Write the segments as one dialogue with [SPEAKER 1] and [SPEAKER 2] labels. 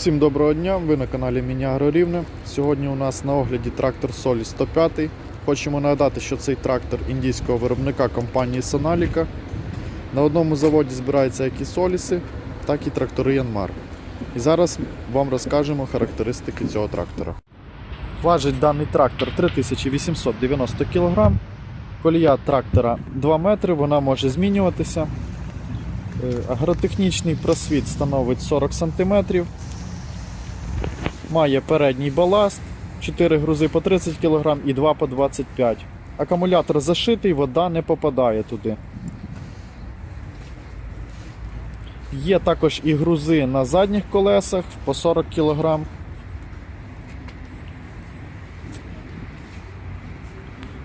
[SPEAKER 1] Всім доброго дня! Ви на каналі Міні Рівне. Сьогодні у нас на огляді трактор Солі 105. Хочемо нагадати, що цей трактор індійського виробника компанії Соналіка. На одному заводі збираються як і Соліси, так і трактори Янмар. І зараз вам розкажемо характеристики цього трактора. Важить даний трактор 3890 кг. Колія трактора 2 метри, вона може змінюватися. Е, Агротехнічний просвіт становить 40 см. Має передній баласт, 4 грузи по 30 кг і 2 по 25 Акумулятор зашитий, вода не попадає туди. Є також і грузи на задніх колесах по 40 кг.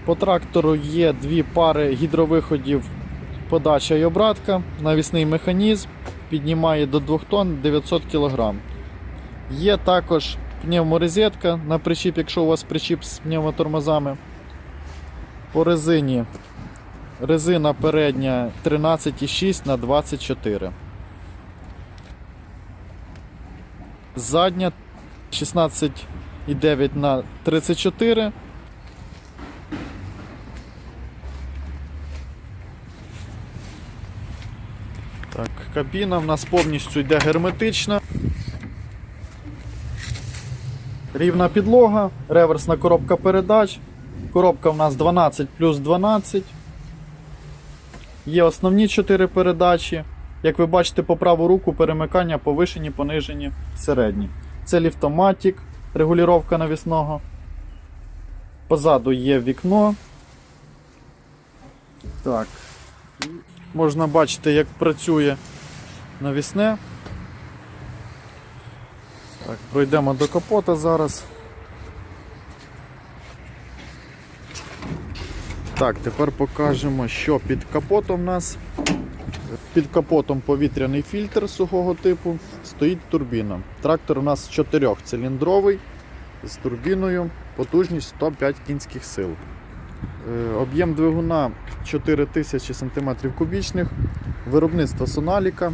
[SPEAKER 1] По трактору є дві пари гідровиходів подача і обратка, навісний механізм, піднімає до 2 тонн 900 кг. Є також пневморозетка на причіп, якщо у вас причіп з пневмотормозами. По резині резина передня 13,6 на 24. Задня 16,9 на 34. Так, кабіна в нас повністю йде герметична. Рівна підлога, реверсна коробка передач. Коробка в нас 12 плюс 12. Є основні 4 передачі. Як ви бачите, по праву руку перемикання повишені, понижені, середні. Це ліфтоматік, регулювання навісного. Позаду є вікно. Так. Можна бачити, як працює навісне. Так, пройдемо до капота зараз. Так, тепер покажемо, що під капотом у нас. Під капотом повітряний фільтр сухого типу, стоїть турбіна. Трактор у нас 4-циліндровий з турбіною, потужність 105 кінських сил. Е, Об'єм двигуна 4000 см кубічних, виробництво Соналіка,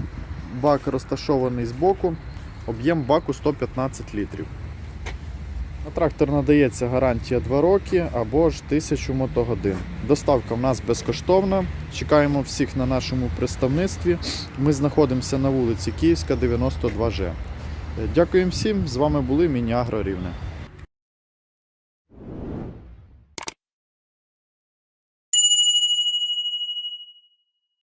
[SPEAKER 1] бак розташований збоку, об'єм баку 115 літрів. На трактор надається гарантія 2 роки або ж 1000 мотогодин. Доставка в нас безкоштовна. Чекаємо всіх на нашому представництві. Ми знаходимося на вулиці Київська, 92Ж. Дякую Дякуємо всім. З вами були Міні Агро Рівне.